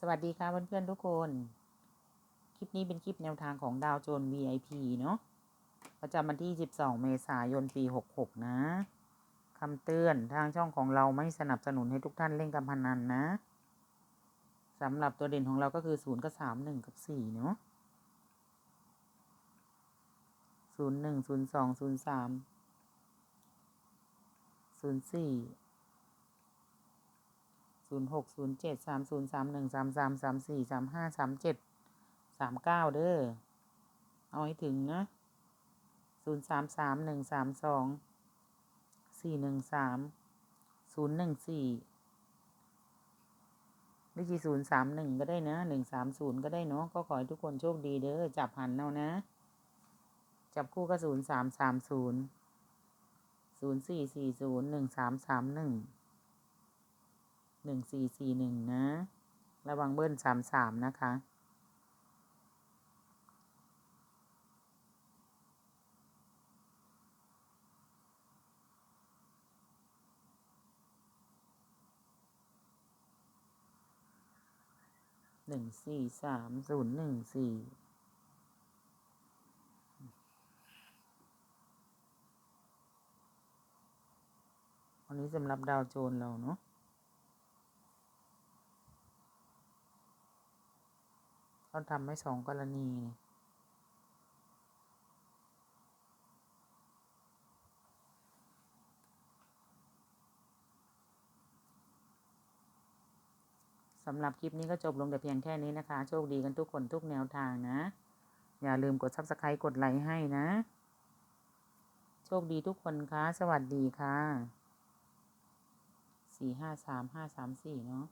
สวัสดีค่ะเพื่อนๆทุกคน คลิปนี้เป็นคลิปแนวทางของดาวโจน VIP เนาะประจำวันที่ 12 เมษายน ปี 66 นะคำเตือนทางช่องของเราไม่สนับสนุนให้ทุกท่านเล่นการพนันนะสำหรับตัวเด่นของเราก็คือ 0 กับ 3 1 กับ 4 เนาะ0 1 0 2 0 3 0 4 ศูนย์หกศูนย์เจ็ดสามศูนย์สามหนึ่งสามสามสามสี่สามห้าสามเจ็ดสามเก้าเด้อ เอาให้ถึงนะศูนย์สามสามหนึ่งสามสองสี่หนึ่งสามศูนย์หนึ่งสี่ไม่ใช่ศูนย์สามหนึ่งก็ได้นะหนึ่งสามศูนย์ก็ได้เนาะก็ขอให้ทุกคนโชคดีเด้อจับหันเอานะ จับคู่ก็ศูนย์สามสามศูนย์ศูนย์สี่สี่ศูนย์หนึ่งสามสามหนึ่ง หนึ่งสี่สี่หนึ่งนะ ระวังเบิ้ลสามสามนะคะ หนึ่งสี่สามศูนย์หนึ่งสี่วันนี้สำหรับดาวโจนเราเนาะ เขาทำให้สองกรณีนี่สำหรับคลิปนี้ก็จบลงแต่เพียงแค่นี้นะคะ โชคดีกันทุกคนทุกแนวทางนะ อย่าลืมกด subscribe กดไลค์ให้นะ โชคดีทุกคนคะสวัสดีค่ะสี่ห้าสามห้าสามสี่เนาะ